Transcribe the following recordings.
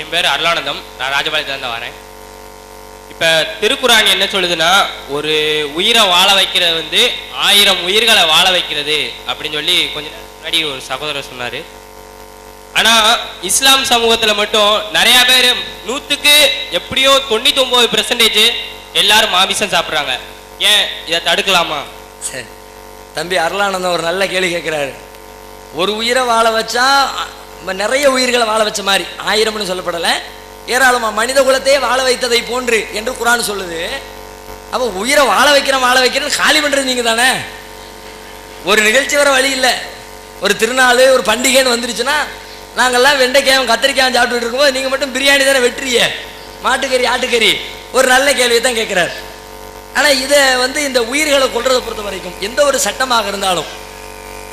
என் பேர் அருளானந்தம். நான் ராஜபாளையத்துலேருந்து வரேன். இப்போ திருக்குறான் என்ன சொல்லுதுன்னா ஒரு உயிரை வாழ வைக்கிறது வந்து ஆயிரம் உயிர்களை வாழ வைக்கிறது அப்படின்னு சொல்லி கொஞ்சம் முன்னாடி ஒரு சகோதரர் சொன்னார். ஆனால் இஸ்லாம் சமூகத்தில் மட்டும் நிறையா பேர் நூற்றுக்கு எப்படியோ தொண்ணூத்தொம்பது பெர்சன்டேஜ் எல்லாரும் மாமிசம் சாப்பிட்றாங்க. ஏன்? இதை தடுக்கலாமா? சரி. தம்பி அருளானந்தம் ஒரு நல்ல கேள்வி கேட்குறாரு. ஒரு உயிரை வாழ வச்சா நம்ம நிறைய உயிர்களை வாழ வச்ச மாதிரி. ஆயிரம்னு சொல்லப்படலை. ஏராளமாக மனித குலத்தையே வாழ வைத்ததை போன்று என்று குரான் சொல்லுது. அப்போ உயிரை வாழ வைக்கிறேன் வாழ வைக்கிறேன்னு காலி பண்ணுறது நீங்கள் தானே? ஒரு நிகழ்ச்சி வர வழி இல்லை. ஒரு திருநாள் ஒரு பண்டிகைன்னு வந்துருச்சுன்னா நாங்கள்லாம் வெண்டைக்காயும் கத்திரிக்காயும் சாப்பிட்டுட்டு இருக்கும்போது நீங்கள் மட்டும் பிரியாணி தானே வெட்டுறிய மாட்டுக்கறி ஆட்டுக்கறி. ஒரு நல்ல கேள்வியை தான் கேட்குறாரு. ஆனால் இதை வந்து இந்த உயிர்களை கொள்றதை பொறுத்த வரைக்கும் எந்த ஒரு சட்டமாக இருந்தாலும்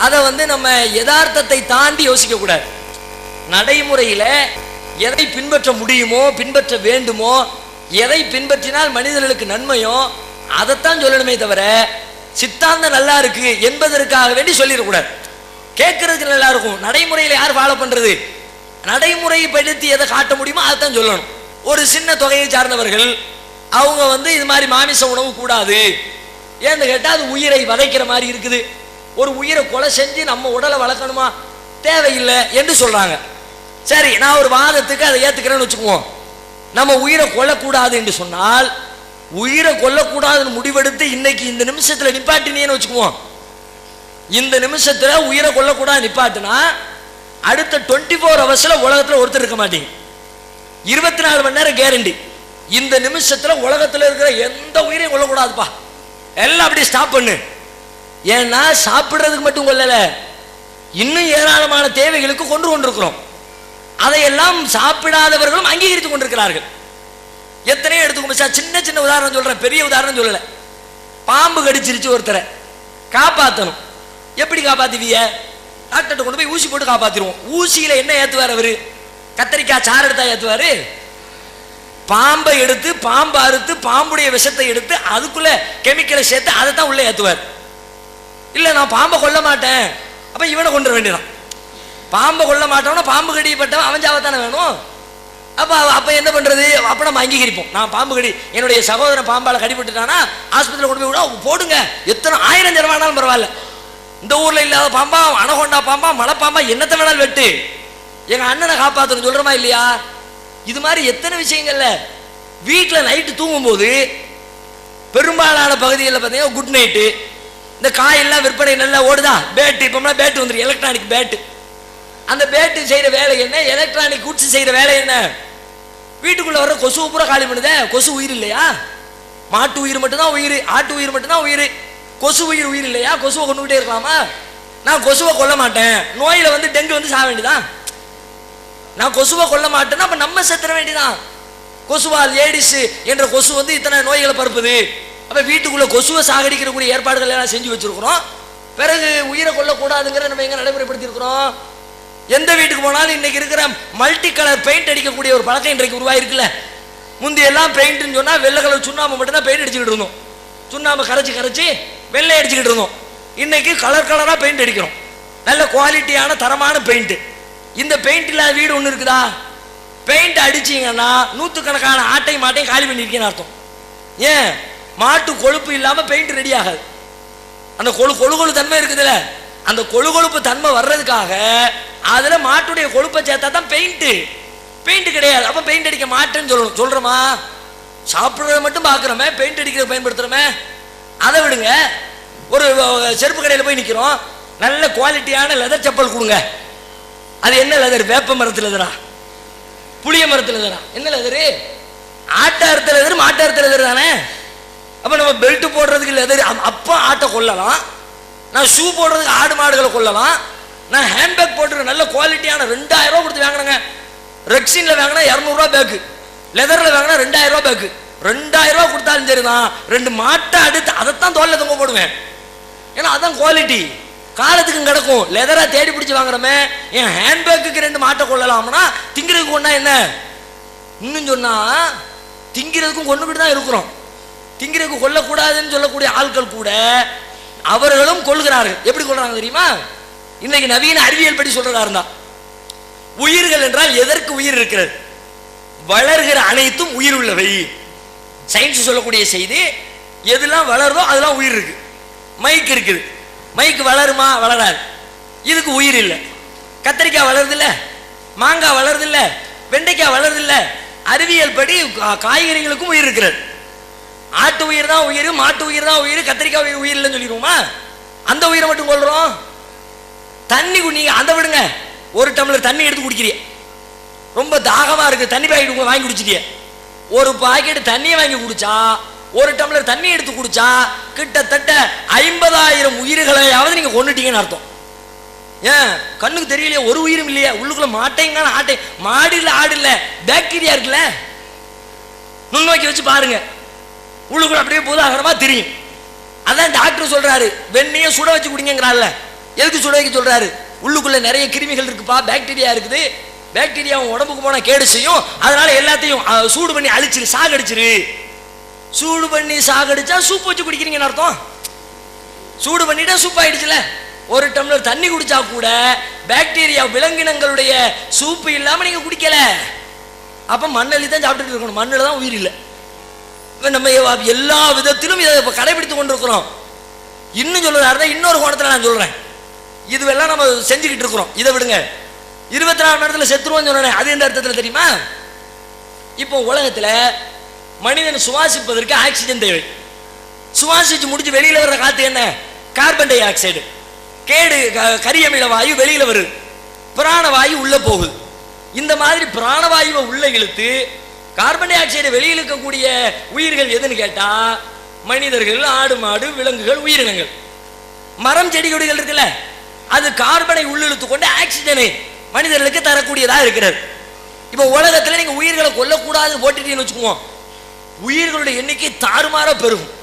அதை வந்து நம்ம யதார்த்தத்தை தாண்டி யோசிக்கக்கூடாது. நடைமுறையில் எதை பின்பற்ற முடியுமோ பின்பற்ற வேண்டுமோ எதை பின்பற்றினால் மனிதர்களுக்கு நன்மையோ அதைத்தான் சொல்லணுமே தவிர சித்தாந்தம் நல்லா இருக்கு என்பதற்காக வேண்டி சொல்லிடக்கூடாது. கேட்கறதுக்கு நல்லா இருக்கும். நடைமுறையில் யார் ஃபாலோ பண்றது? நடைமுறைப்படுத்தி எதை காட்ட முடியுமோ அதைத்தான் சொல்லணும். ஒரு சின்ன தொகையை சார்ந்தவர்கள் அவங்க வந்து இது மாதிரி மாமிச உணவு கூடாது. ஏன்னு கேட்டால் அது உயிரை வதைக்கிற மாதிரி இருக்குது. ஒரு உயிரை கொலை செஞ்சு நம்ம உடலை வளர்க்கணுமா? தேவையில்லை என்று சொல்றாங்க. சரி நான் ஒரு வாதத்துக்கு அதை ஏத்துக்கிறேன்னு வச்சுக்குவோம். நம்ம உயிரை கொல்லக்கூடாது என்று சொன்னால் உயிரை கொல்லக்கூடாதுன்னு முடிவெடுத்து இன்னைக்கு இந்த நிமிஷத்துல நிப்பாட்டினேன்னு வச்சுக்குவோம். இந்த நிமிஷத்துல உயிரை கொல்லக்கூடாது நிப்பாட்டினா அடுத்த டுவெண்ட்டி ஃபோர் ஹவர்ஸ்ல உலகத்துல ஒருத்தர் இருக்க மாட்டீங்க. இருபத்தி நாலு மணி நேரம் கேரண்டி இந்த நிமிஷத்துல உலகத்துல இருக்கிற எந்த உயிரையும் கொல்லக்கூடாதுப்பா. எல்லாம் அப்படியே ஸ்டாப் பண்ணு. ஏன்னா சாப்பிடுறதுக்கு மட்டும் கொல்லல. இன்னும் ஏராளமான தேவைகளுக்கு கொண்டு கொண்டிருக்கிறோம் அதையெல்லாம் சாப்பிடாதவர்களும் அங்கீகரித்துக் கொண்டிருக்கிறார்கள். எத்தனையோ எடுத்துக்கோங்க சார் சின்ன சின்ன உதாரணம் சொல்றேன் பெரிய உதாரணம் சொல்லல. பாம்பு கடிச்சிருச்சு ஒருத்தரை. காப்பாத்தணும். எப்படி காப்பாற்றுவிய டாக்டர்கிட்ட கொண்டு போய் ஊசி போட்டு காப்பாத்திடுவோம் ஊசியில என்ன ஏத்துவார் அவரு? கத்தரிக்காய் சாறு எடுத்தா ஏத்துவாரு? பாம்பை எடுத்து பாம்பை அறுத்து பாம்புடைய விஷத்தை எடுத்து அதுக்குள்ள கெமிக்கலை சேர்த்து அதை தான் உள்ள ஏத்துவார். இல்ல நான் பாம்பை கொல்ல மாட்டேன். அப்ப இவனை கொண்டு வர வேண்டியதான் பாம்பை கொள்ள மாட்டவனா பாம்பு கடிப்பட்டவன் அவன் சாவத்தானே வேணும்? அப்போ அப்போ என்ன பண்ணுறது அப்போ நம்ம அங்கீகரிப்போம். நான் பாம்பு கடி என்னுடைய சகோதரன் பாம்பால் கடிபட்டுட்டானா ஆஸ்பத்திரியில் கொண்டு போய் விட போடுங்க. எத்தனை ஆயிரம் தரவானாலும் பரவாயில்ல. இந்த ஊரில் இல்லாத பாம்பா அணகொண்டா பாம்பா மலை பாம்பா என்னத்தை வேணாலும் வெட்டு. எங்கள் அண்ணனை காப்பாற்றணும் சொல்றமா இல்லையா? இது மாதிரி எத்தனை விஷயங்கள்ல. வீட்டில் நைட்டு தூங்கும்போது பெரும்பாலான பகுதிகளில் பார்த்தீங்கன்னா குட் நைட்டு இந்த காயெல்லாம் விற்பனை நல்லா ஓடுதா? பேட்டு இப்போம்லாம் பேட்டு வந்துருக்கு எலக்ட்ரானிக் பேட்டு அந்த பேட்டு செய்யற வேலை என்ன? எலக்ட்ரானிக் குட்ஸ் செய்யற வேலை என்ன? வீட்டுக்குள்ள வர கொசுவை பூரா காலி பண்ணுதே. கொசு உயிர் இல்லையா? மாட்டு உயிர் மட்டும்தான் உயிர் ஆட்டு உயிர் மட்டும்தான் உயிர். கொசு உயிர் உயிர் இல்லையா? கொசுவை கொண்டுகிட்டே இருக்கலாமா? நான் கொசுவை கொல்ல மாட்டேன். நோயில வந்து டெங்கு வந்து சாக வேண்டியதான் நான் கொசுவை கொல்ல மாட்டேன்னா அப்ப நம்ம செத்துற வேண்டியதான் கொசுவால் ஏடிஸ் என்ற கொசு வந்து இத்தனை நோய்களை பரப்புது. அப்ப வீட்டுக்குள்ள கொசுவை சாகடிக்கிறக்கூடிய ஏற்பாடுகள் எல்லாம் செஞ்சு வச்சிருக்கிறோம். பிறகு உயிரை கொல்லக்கூடாதுங்கிற நம்ம எங்க நடைமுறைப்படுத்தி இருக்கிறோம் எந்த வீட்டுக்கு போனாலும் இன்னைக்கு இருக்கிற மல்டி கலர் பெயிண்ட் அடிக்கக்கூடிய ஒரு பழக்கம் இன்றைக்கு உருவாயிருக்குல்ல. முந்தி எல்லாம் பெயிண்ட்னு சொன்னால் வெள்ளை கலர் சுண்ணாம்பு மட்டும்தான் பெயிண்ட் அடிச்சுக்கிட்டு இருந்தோம். சுண்ணாம்பு கரைச்சி கரைச்சி வெள்ளை அடிச்சுக்கிட்டு இருந்தோம். இன்னைக்கு கலர் கலராக பெயிண்ட் அடிக்கிறோம். நல்ல குவாலிட்டியான தரமான பெயிண்ட் இந்த பெயிண்ட் இல்லாத வீடு ஒன்று இருக்குதா? பெயிண்ட் அடிச்சீங்கன்னா நூற்றுக்கணக்கான ஆட்டையும் மாட்டையும் காலி பண்ணியிருக்கேன்னு அர்த்தம். ஏன்? மாட்டு கொழுப்பு இல்லாமல் பெயிண்ட் ரெடி ஆகாது. அந்த கொழு கொழு கொழு தன்மை இருக்குதுல்ல. அந்த கொழு கொழுப்பு தன்மை வர்றதுக்காக அதுல மாட்டுடைய கொழுப்பை சேர்த்தா தான் பெயிண்ட் பெயிண்ட் கிடையாது. அப்ப பெயிண்ட் அடிக்க மாட்டேன்னு சொல்லணும். சொல்கிறோமா சாப்பிட்றத மட்டும் பார்க்குறோமே. பெயிண்ட் அடிக்கிறத பயன்படுத்துறோமே. அதை விடுங்க. ஒரு செருப்பு கடையில் போய் நிற்கிறோம் நல்ல குவாலிட்டியான லெதர் செப்பல் கொடுங்க. அது என்ன லெதர் வேப்ப மரத்து லெதரா புளிய மரத்து லெதரா என்ன லெதரு ஆட்டாரத்தில் லெதர் மாட்டாரத்தில் லெதர் தானே? அப்போ நம்ம பெல்ட் போடுறதுக்கு லெதர் அப்போ ஆட்டை கொல்லலாம். நான் ஷூ போடுறதுக்கு ஆடு மாடுகளை கொள்ளலாம் நான் ஹேண்ட்பேக் போட்டுருக்க நல்ல குவாலிட்டியான ரெண்டாயிரம் ரூபா கொடுத்து வாங்கினேங்க. ரெக்ஸினில் வாங்கினா இரநூறுவா பேக்கு லெதரில் வாங்கினா ரெண்டாயிரம் ரூபா பேக்கு ரெண்டாயிரம் ரூபா கொடுத்தாலும் சரிதான். ரெண்டு மாட்டை அடுத்து அதைத்தான் தோல்ல தொங்க போடுவேன். ஏன்னா அதான் குவாலிட்டி காலத்துக்கும் கிடக்கும். லெதரா தேடி பிடிச்சி வாங்குறமே. என் ஹேண்ட்பேக்குக்கு ரெண்டு மாட்டை கொள்ளலாம்னா திங்கிறதுக்கு ஒன்றா என்ன? இன்னும் சொன்னா திங்கிறதுக்கும் கொண்டுகிட்டு தான் இருக்கிறோம். திங்கிறதுக்கு கொல்லக்கூடாதுன்னு சொல்லக்கூடிய ஆட்கள் கூட அவர்களும் கொள்கிறார்கள். எப்படி கொள்றாங்க தெரியுமா? இன்னைக்கு நவீன அறிவியல் படி சொல்றதா இருந்தா உயிர்கள் என்றால் எதற்கு உயிர் இருக்கிறது? வளர்கிற அனைத்தும் உயிர் உள்ளவை. சயின்ஸ் சொல்லக்கூடிய செய்தி எதெல்லாம் வளருதோ அதெல்லாம் உயிர் இருக்கு. மைக் இருக்குது. மைக் வளருமா? வளராது. இதுக்கு உயிர் இல்லை. கத்திரிக்காய் வளருதில்ல. மாங்காய் வளருதில்ல. வெண்டைக்காய் வளருதில்ல. அறிவியல் படி கா- காய்கறிகளுக்கும் உயிர் இருக்கிறது. ஆட்டு உயிர் தான் உயிர் மாட்டு உயிர் தான் உயிர் கத்திரிக்காய் உயிர் உயிர் இல்லைன்னு சொல்லிடுவோமா? அந்த உயிரை மட்டும் கொள்றோம் தண்ணி கு- நீங்க அந்த விடுங்க. ஒரு டம்ளர் தண்ணி எடுத்து குடிக்கிறீ ரொம்ப தாகமா இருக்கு. தண்ணி பாக்கெட் வாங்கி குடிச்சிட்டிய. ஒரு பாக்கெட் தண்ணியை வாங்கி குடிச்சா ஒரு டம்ளர் தண்ணி எடுத்து குடிச்சா கிட்டத்தட்ட ஐம்பதாயிரம் உயிர்களையாவது நீங்க கொண்டுட்டீங்கன்னு அர்த்தம். ஏன்? கண்ணுக்கு தெரியலையே ஒரு உயிரும் இல்லையா. உள்ளுக்குள்ள மாட்டைங்க ஆட்டை மாடு இல்லை ஆடு இல்லை பாக்டீரியா இருக்குல்ல. நுண்ணோக்கி வச்சு பாருங்க. உள்ளுக்குள்ள அப்படியே பூதாகரமா தெரியும். அதான் டாக்டர் சொல்றாரு வெண்ணையும் சுட வச்சு குடிங்கிறாருல எதுக்கு சுட வைக்க சொல்றாரு? உள்ளுக்குள்ள நிறைய கிருமிகள் இருக்குப்பா பாக்டீரியா இருக்குது. பாக்டீரியா உடம்புக்கு போனா கேடு செய்யும். அதனால எல்லாத்தையும் சூடு பண்ணி அழிச்சிரு சாகடிச்சிரு. சூடு பண்ணி சாகடிச்சா சூப் வச்சு குடிக்கிறீங்கன்னு அர்த்தம். சூடு பண்ணிட்டா சூப் ஆயிடுச்சுல. ஒரு டம்ளர் தண்ணி குடிச்சா கூட பாக்டீரியா விலங்கினங்களுடைய சூப்பு இல்லாம நீங்க குடிக்கல. அப்ப மண்ணள்ளி தான் சாப்பிட்டுட்டு இருக்கணும். மண்ணில் தான் உயிர் இல்லை. நம்ம எல்லா விதத்திலும் இதை இப்போ கடைபிடித்து கொண்டிருக்கிறோம். இன்னும் சொல்லுறாருன்னா இன்னொரு கோணத்தில் நான் சொல்கிறேன் இதுவெல்லாம் நம்ம செஞ்சுக்கிட்டு இருக்கிறோம். இதை விடுங்க. இருபத்தி நாலு மணி நேரத்தில் செத்துருவோம்னு சொன்னேன் அது எந்த அர்த்தத்தில் தெரியுமா? இப்போ உலகத்தில் மனிதன் சுவாசிப்பதற்கு ஆக்சிஜன் தேவை. சுவாசிச்சு முடிச்சு வெளியில் வர்ற காற்று என்ன? Carbon dioxide. கேடு க- கரியமில வாயு வெளியில் வருது. பிராணவாயு உள்ளே போகுது. இந்த மாதிரி பிராணவாயுவை உள்ளே இழுத்து கார்பன் டை ஆக்சைடை வெளியில் இருக்கக்கூடிய உயிர்கள் எதுன்னு கேட்டா மனிதர்கள் ஆடு மாடு விலங்குகள் உயிரினங்கள். மரம் செடி கொடிகள் இருக்குல்ல அது கார்பனை உள்ளிழுத்து கொண்டு ஆக்சிஜனை மனிதர்களுக்கு தரக்கூடியதா இருக்கிறது. இப்போ உலகத்துல நீங்க உயிர்களை கொல்லக்கூடாதுன்னு போட்டுட்டீங்கன்னு வச்சுக்குவோம் உயிர்களுடைய எண்ணிக்கை தாறுமாற பெருகும்.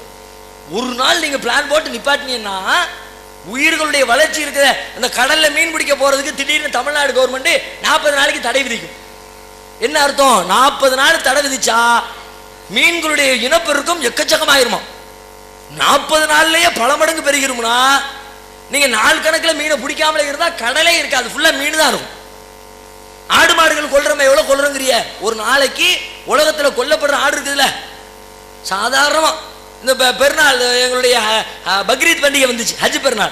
ஒரு நாள் நீங்க பிளான் போட்டு நிப்பாட்டினீங்கன்னா உயிர்களுடைய வளர்ச்சி இருக்கிற அந்த கடல்ல மீன் பிடிக்க போறதுக்கு திடீர்னு தமிழ்நாடு கவர்மெண்ட் நாற்பது நாளைக்கு தடை விதிக்கும். என்ன அர்த்தம்? நாற்பது நாள் தடை விதிச்சா மீன்களுடைய இனப்பெருக்கம் எக்கச்சக்கமாயிருமா? நாற்பது நாள்லயே பல மடங்கு பெருகிரும்னா நீங்க நாள் கணக்கில் மீனை பிடிக்காமலே இருந்தா கடலே இருக்காது ஃபுல்லா மீன் தான் இருக்கும். ஆடு மாடுகள் கொள்றம எவ்வளவு கொல்றோங்கிறிய ஒரு நாளைக்கு உலகத்துல கொல்லப்படுற ஆடு இருக்குதுல்ல? சாதாரணமா. இந்த பெ- பெருநாள் எங்களுடைய பக்ரீத் பண்டிகை வந்துச்சு ஹஜ் பெருநாள்.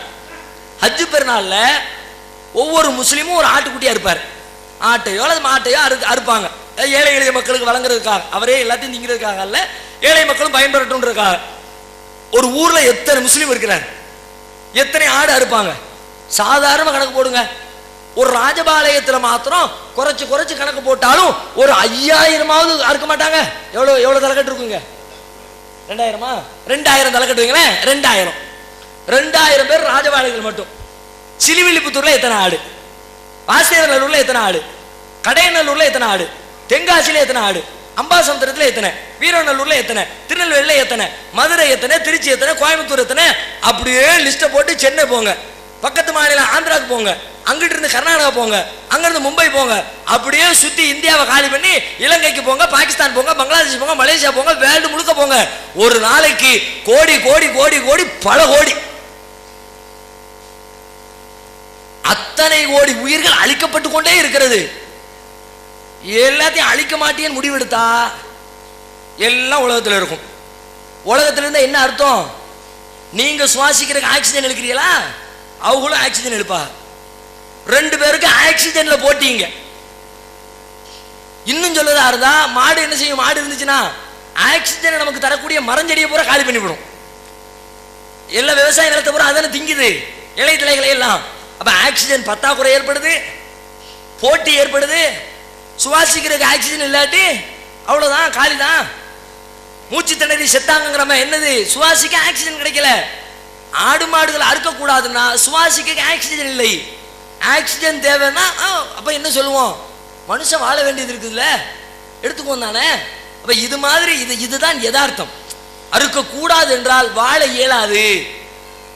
ஹஜ் பெருநாள்ல ஒவ்வொரு முஸ்லீமும் ஒரு ஆட்டுக்குட்டியா இருப்பார். ஆட்டையோ அல்லது மாட்டையோ அறு அறுப்பாங்க. ஏழை எளிய மக்களுக்கு வழங்குறதுக்காக. அவரே எல்லாத்தையும் திங்கிறதுக்காக அல்ல ஏழை மக்களும் பயன்பெறட்டும்ன்றதுக்காக. ஒரு ஊர்ல எத்தனை முஸ்லீம் இருக்கிறார்? எத்தனை ஆடு அறுப்பாங்க? சாதாரண கணக்கு போடுங்க. ஒரு ராஜபாளையத்தில் மாத்திரம் குறைச்சு குறைச்சு கணக்கு போட்டாலும் ஒரு ஐயாயிரமாவது அறுக்க மாட்டாங்க. எவ்வளோ எவ்வளோ தலைக்கட்டு இருக்குங்க? ரெண்டாயிரமா? ரெண்டாயிரம் தலைக்கட்டு வைங்களேன் ரெண்டாயிரம். ரெண்டாயிரம் பேர் ராஜபாளையங்கள் மட்டும். சிலிவிழிப்புத்தூரில் எத்தனை ஆடு? வாசுதேவநல்லூர்ல எத்தனை ஆடு? கடையநல்லூர்ல எத்தனை ஆடு? தென்காசியில எத்தனை ஆடு? அம்பாசமுத்திரத்துல எத்தனை? வீரநல்லூர்ல எத்தனை? திருநெல்வேலியில எத்தனை? மதுரை எத்தனை? திருச்சி எத்தனை? கோயம்புத்தூர் எத்தனை? அப்படியே லிஸ்ட்டை போட்டு சென்னை போங்க. பக்கத்து மாநிலம் ஆந்திராவுக்கு போங்க. அங்கிட்டு இருந்து கர்நாடகா போங்க. அங்கிருந்து மும்பை போங்க. அப்படியே சுத்தி இந்தியாவை காலி பண்ணி இலங்கைக்கு போங்க பாகிஸ்தான் போங்க பங்களாதேஷ் போங்க மலேசியா போங்க வேர்ல்டு முழுக்க போங்க. ஒரு நாளைக்கு கோடி கோடி கோடி கோடி பல கோடி. எத்தனை கோடி உயிர்கள் அழிக்கப்பட்டு கொண்டே இருக்கிறது? எல்லாத்தையும் அழிக்க மாட்டேன்னு முடிவெடுத்தா எல்லாம் உலகத்துல இருக்கும். உலகத்துல இருந்தால் என்ன அர்த்தம்? நீங்க சுவாசிக்கிறதுக்கு ஆக்சிஜன் எடுக்கிறீங்களா? அவங்களும் ஆக்சிஜன் எழுப்பா ரெண்டு பேருக்கு ஆக்சிஜன்ல போட்டீங்க. இன்னும் சொல்லதா இருந்தா மாடு என்ன செய்யும்? மாடு இருந்துச்சுன்னா ஆக்சிஜனை நமக்கு தரக்கூடிய மரஞ்செடியை பூரா காலி பண்ணிவிடும். எல்லா விவசாய நிலத்தை பூரா அதானே திங்குது. இலை தலைகளை எல்லாம். அப்ப ஆக்சிஜன் பத்தாக்குறை ஏற்படுது போட்டி ஏற்படுது சுவாசிக்கிறதுக்கு ஆக்சிஜன் இல்லாட்டி அவ்வளவுதான் காலி தான் மூச்சு திணறி செத்தாங்கிற என்னது? சுவாசிக்க ஆக்சிஜன் கிடைக்கல. ஆடு மாடுகள் அறுக்கக்கூடாதுன்னா சுவாசிக்க ஆக்சிஜன் இல்லை. ஆக்சிஜன் தேவைன்னா ஆ, அப்ப என்ன சொல்லுவோம்? மனுஷன் வாழ வேண்டியது இருக்குதுல்ல? எடுத்துக்குவோம் தானே? அப்ப இது மாதிரி இது இதுதான் யதார்த்தம். அறுக்கக்கூடாது என்றால் வாழ இயலாது.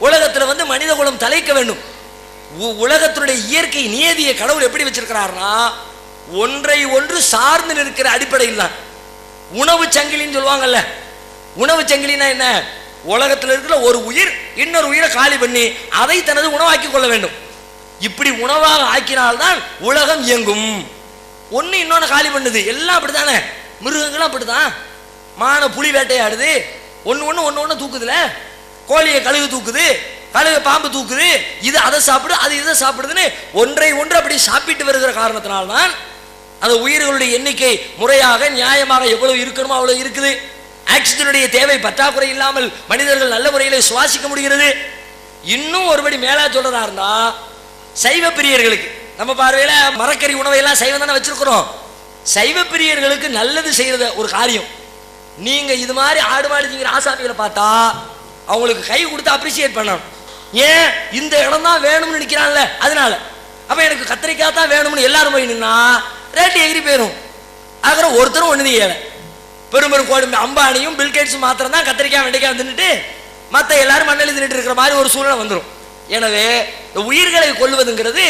உலகத்துல வந்து மனித குலம் தலைக்க வேண்டும். உலகத்தினுடைய இயற்கை நியதியை கடவுள் எப்படி வச்சிருக்கிறார்னா ஒன்றை ஒன்று சார்ந்து நிற்கிற அடிப்படையில் தான். உணவு சங்கிலின்னு சொல்லுவாங்கல்ல. உணவு சங்கிலினா என்ன? உலகத்தில் இருக்கிற ஒரு உயிர் இன்னொரு உயிரை காலி பண்ணி அதை தனது உணவாக்கி கொள்ள வேண்டும். இப்படி உணவாக ஆக்கினால்தான் உலகம் இயங்கும். ஒன்று இன்னொன்று காலி பண்ணுது. எல்லாம் அப்படித்தானே? மிருகங்களும் அப்படிதான் மான புலி வேட்டையாடுது. ஒன்று ஒன்று ஒன்று ஒன்று தூக்குதுல. கோழியை கழுகு தூக்குது. கழுகு பாம்பு தூக்குது இது அதை சாப்பிடு அது இதை சாப்பிடுதுன்னு ஒன்றை ஒன்று அப்படி சாப்பிட்டு வருகிற காரணத்தினால்தான் அந்த உயிர்களுடைய எண்ணிக்கை முறையாக நியாயமாக எவ்வளவு இருக்கணுமோ அவ்வளவு இருக்குது. ஆக்சிஜனுடைய தேவை பற்றாக்குறை இல்லாமல் மனிதர்கள் நல்ல முறையில் சுவாசிக்க முடிகிறது. இன்னும் ஒருபடி மேலா சொல்றதா இருந்தா சைவ பிரியர்களுக்கு நம்ம பார்வையில மரக்கறி உணவை எல்லாம் சைவம் தானே வச்சிருக்கிறோம். சைவ பிரியர்களுக்கு நல்லது செய்யறத ஒரு காரியம். நீங்க இது மாதிரி ஆடு மாடு திங்கிற ஆசாமிகளை பார்த்தா அவங்களுக்கு கை கொடுத்து அப்ரிசியேட் பண்ணணும். ஏன்? இந்த இடம் தான் வேணும்னு நினைக்கிறான்ல அதனால. அப்ப எனக்கு கத்திரிக்காய் தான் வேணும்னு எல்லாரும் போய் நின்னா ரேட்டு எகிரி போயிடும் ஆகிற ஒருத்தரும் ஒண்ணு ஏழை பெரும் பெரும் கோடி அம்பானியும் பில்கேட்ஸும் மாத்திரம் தான் கத்திரிக்காய் வெண்டைக்காய் தின்னுட்டு மற்ற எல்லாரும் மண்ணெளி தின்னுட்டு இருக்கிற மாதிரி ஒரு சூழ்நிலை வந்துடும் எனவே இந்த உயிர்களை கொள்வதுங்கிறது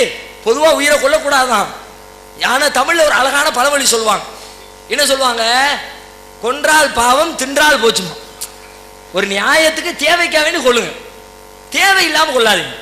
பொதுவா உயிரை கொல்லக்கூடாதான் யானை தமிழ்ல ஒரு அழகான பழமொழி சொல்லுவாங்க. என்ன சொல்லுவாங்க? கொன்றால் பாவம் தின்றால் போச்சுமா. ஒரு நியாயத்துக்கு தேவைக்காக வேண்டி கொள்ளுங்க தேவை கொள்ளாதீங்க.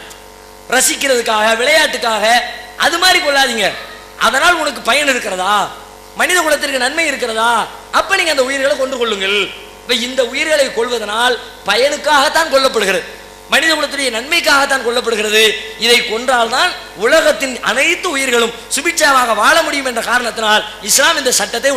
ரசிக்கிறதுக்காக விளையாட்டுக்காக அது மாதிரி கொள்ளாதீங்க. அதனால் உனக்கு பயன் இருக்கிறதா? மனித குலத்திற்கு நன்மை இருக்கிறதா? அப்ப நீங்க அந்த உயிர்களை கொண்டு கொள்ளுங்கள். இப்ப இந்த உயிர்களை கொள்வதனால் பயனுக்காகத்தான் கொல்லப்படுகிறது. மனித குலத்துடைய நன்மைக்காகத்தான் கொல்லப்படுகிறது. இதை கொன்றால்தான் உலகத்தின் அனைத்து உயிர்களும் சுபிட்சாவாக வாழ முடியும் என்ற காரணத்தினால் இஸ்லாம் இந்த சட்டத்தை